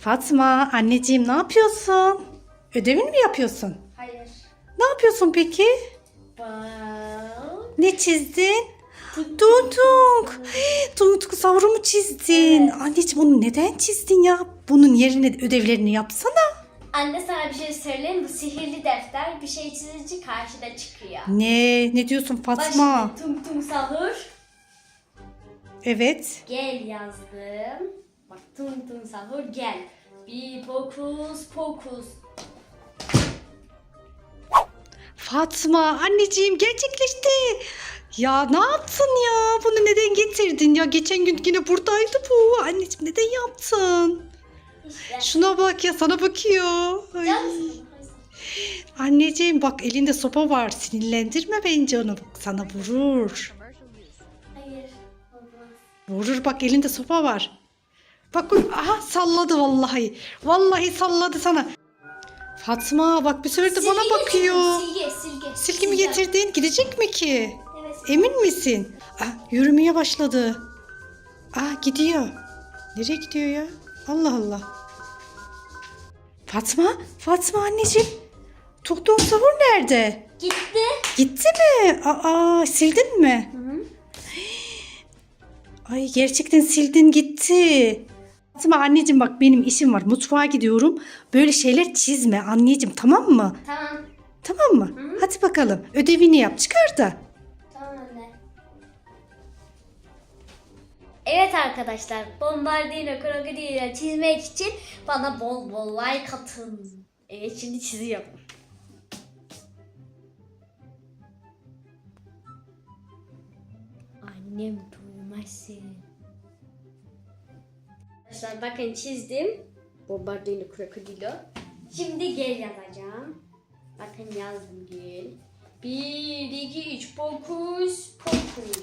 Fatma anneciğim ne yapıyorsun? Ödevini mi yapıyorsun? Hayır. Ne yapıyorsun peki? Bak. Ne çizdin? Dunduk. Dunduk savru mu çizdin? Anneciğim onu neden çizdin ya? Bunun yerine ödevlerini yapsana. Anne sana bir şey söyleyeyim. Bu sihirli defter bir şey çizince karşıda çıkıyor. Ne? Ne diyorsun Fatma? Bak şimdi tung tung sahur. Evet. Gel yazdım. Bak tung tung sahur gel. Bir pokus pokus. Fatma anneciğim gerçekleşti. Ya ne yaptın ya? Bunu neden getirdin ya? Geçen gün yine buradaydı bu. Anneciğim neden yaptın? İşte. Şuna bak ya sana bakıyor. Ay. Anneciğim bak elinde sopa var. Sinirlendirme bence onu. Bak sana vurur. Hayır. Olmaz. Vurur bak elinde sopa var. Bak bak aha salladı vallahi. Vallahi salladı sana. Fatma bak bir de bana bakıyor. getirdim, Silgi silgi. Silgi mi getirdin? Gidecek mi ki? Evet. Emin misin? Ah, yürümeye başladı. Ah gidiyor. Nereye gidiyor ya? Allah Allah. Fatma, Fatma anneciğim. Tuktuğun savur nerede? Gitti. Gitti mi? Aa, sildin mi? Ay gerçekten sildin gitti. Fatma anneciğim bak benim işim var. Mutfağa gidiyorum. Böyle şeyler çizme anneciğim tamam mı? Tamam. Tamam mı? Hadi bakalım. Ödevini yap çıkar da. Tamam anne. Evet arkadaşlar, Bombardino krokodili çizmek için bana bol bol like atın. Evet şimdi çiziyorum. Annem duymasın. Arkadaşlar bakın çizdim. Bombardino krokodilo. Şimdi gel yazacağım. Bakın yazdım gel. 1, 2, 3, pokus, pokus.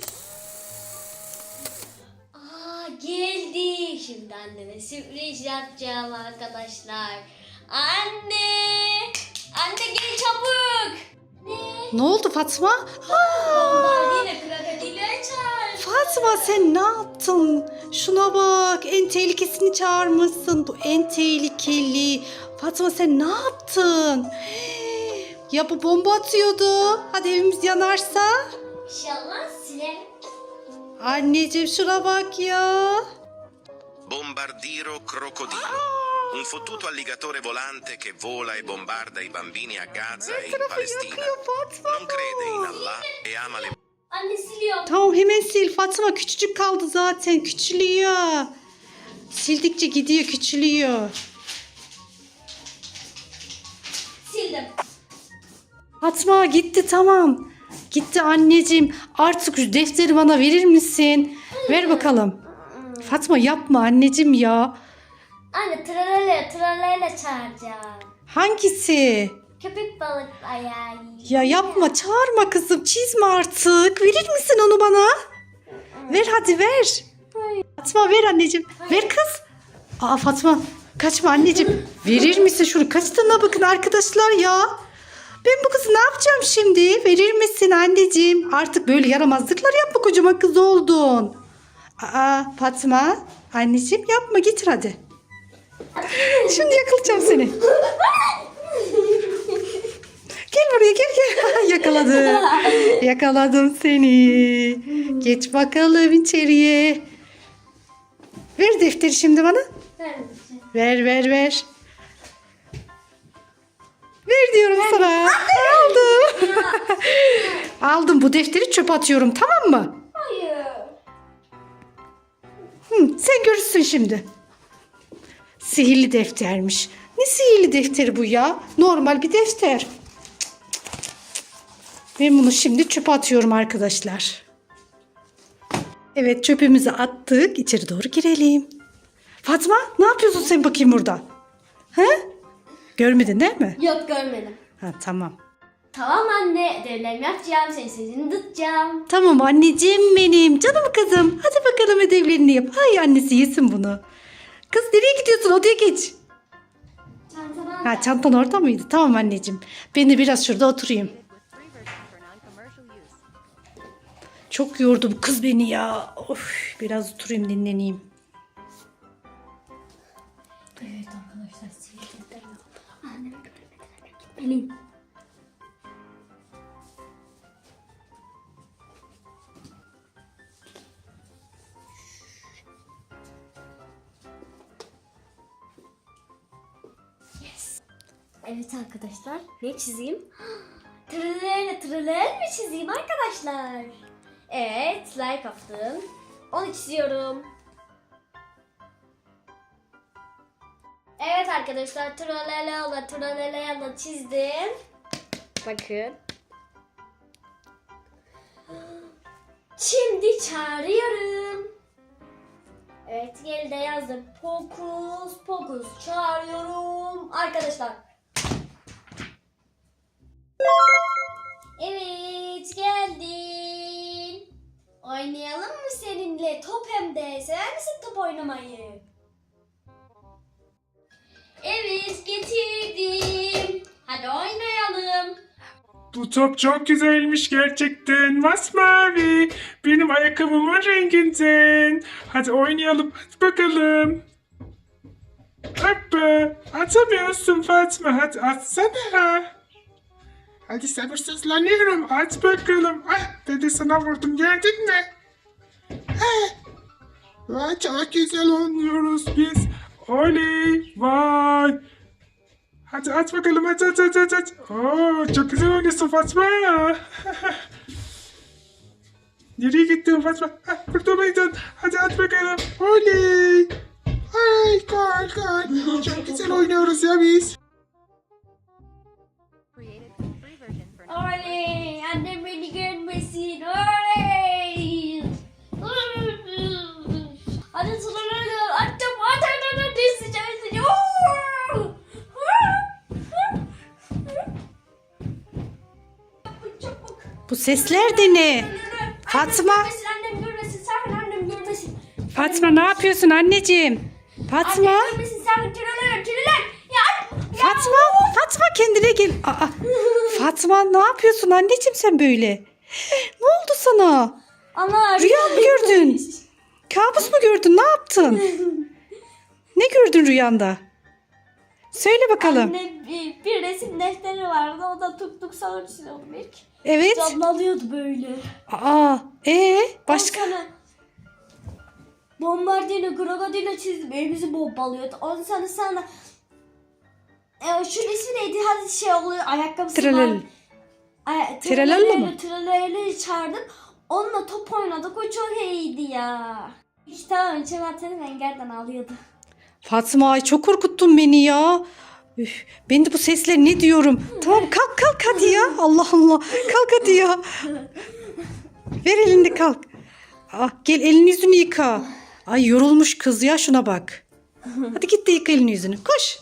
Aa geldi. Şimdi anneme sürpriz yapacağım arkadaşlar. Anne! Anne gel çabuk! Ne? Ne oldu Fatma? Bombardino krokodili açar. Fatma sen ne yaptın? Şuna bak en tehlikesini çağırmışsın. Bu en tehlikeli. Fatma sen ne yaptın? Ya bu bomba atıyordu. Hadi evimiz yanarsa. İnşallah silerim. Anneciğim şuna bak ya. Bombardiro crocodilo. Un fottuto alligatore volante che vola e bombarda i bambini a Gaza e in Palestina. Non crede in Allah e ama le Anne siliyorum. Tamam hemen sil Fatma küçücük kaldı zaten küçülüyor. Sildikçe gidiyor küçülüyor. Sildim. Fatma gitti tamam. Gitti anneciğim. Artık şu defteri bana verir misin? Ver bakalım. Fatma yapma anneciğim ya. Anne tralala tralala çağıracağım. Hangisi? Köpek balık ayağı. Ya yapma çağırma kızım çizme artık. Verir misin onu bana? Ver hadi ver. Fatma ver anneciğim. Ver kız. Aa Fatma kaçma anneciğim. Verir misin şunu? Kaçtığına bakın arkadaşlar ya. Ben bu kızı ne yapacağım şimdi? Verir misin anneciğim? Artık böyle yaramazlıklar yapma kocaman kız oldun. Aa Fatma anneciğim yapma getir hadi. Şimdi yakalayacağım seni. Gel buraya gel gel. Yakaladım. Yakaladım seni. Geç bakalım içeriye. Ver defteri şimdi bana. Ver ver ver. Ver diyorum sana. Aldım. Aldım bu defteri çöpe atıyorum tamam mı? Hayır. Hı, sen görürsün şimdi. Sihirli deftermiş. Ne sihirli defteri bu ya? Normal bir defter. Ben bunu şimdi çöpe atıyorum arkadaşlar. Evet çöpümüzü attık. İçeri doğru girelim. Fatma ne yapıyorsun sen bakayım burada? He? Görmedin değil mi? Yok görmedim. Ha tamam. Tamam anne ödevlerimi yapacağım. Senin sözünü tutacağım. Tamam anneciğim benim. Canım kızım. Hadi bakalım ödevlerini yap. Hay annesi yesin bunu. Kız nereye gidiyorsun? Odaya geç. Çantadan Ha çantan orada mıydı? Tamam anneciğim. Ben de biraz şurada oturayım. Çok yordu bu kız beni ya. Of, biraz oturayım dinleneyim. Evet arkadaşlar sihirli Annem görmeden gitmeliyim. Yes. Evet arkadaşlar ne çizeyim? Tırılar tırılar mı çizeyim arkadaşlar? Evet like attım. Onu çiziyorum. Evet arkadaşlar tralala tralala çizdim. Bakın. Şimdi çağırıyorum. Evet geride yazdım. Pokus pokus çağırıyorum arkadaşlar. Evet geldin. Oynayalım mı seninle top hem de? Sever misin top oynamayı? Evet getirdim. Hadi oynayalım. Bu top çok güzelmiş gerçekten. Masmavi. Benim ayakkabımın renginden. Hadi oynayalım. Hadi bakalım. Hoppa. Atamıyorsun Fatma. Hadi atsana. Hadi sabırsızlanıyorum. At bakalım. Ah, ben de sana vurdum. Gördün mü? Ah. Vay, çok güzel oynuyoruz biz. Oley. Vay. Hadi at bakalım at at at at at. Oo, çok güzel oynuyorsun Fatma. Nereye gittin Fatma? Ha, burada mıydın? Hadi at bakalım. Oley. Ay gol gol. Çok güzel oynuyoruz ya biz. Oley! Annem beni görmesin. Oley! Hadi sıraları attım. At at at at. Sıcak sıcak. Çabuk. Bu sesler de ne? Fatma. Annem görmesin. Sakın annem görmesin. Fatma ne yapıyorsun anneciğim? Fatma. Annem görmesin. Sakın tüneler tüneler. Ya. Fatma. Fatma kendine gel. Aa, Fatma ne yapıyorsun anneciğim sen böyle? Ne oldu sana? Ana. Rüya mı gördün? Kabus mu gördün? Ne yaptın? Ne gördün rüyanda? Söyle bakalım. Anne bir, bir resim defteri vardı. O da tuk tuk sağır çiziyordu ilk. Evet. Canlanıyordu böyle. Aa, ee, başka? Sonra bombardino, krokodilo çizdim. Elimizi bombalıyordu. Ondan sonra sana e, şu ismi neydi? Hadi şey oluyor. Ayakkabısı Tralala. var. Ay, Tralala mı? Tralala'yı çağırdım. Onunla top oynadık. O çok iyiydi ya. İşte tamam çimentenin engelden alıyordu. Fatma ay çok korkuttun beni ya. Üf, ben de bu sesler ne diyorum? Tamam kalk kalk hadi ya. Allah Allah. Kalk hadi ya. Ver elini kalk. Ah, gel elini yüzünü yıka. Ay yorulmuş kız ya şuna bak. Hadi git de yıka elini yüzünü. Koş.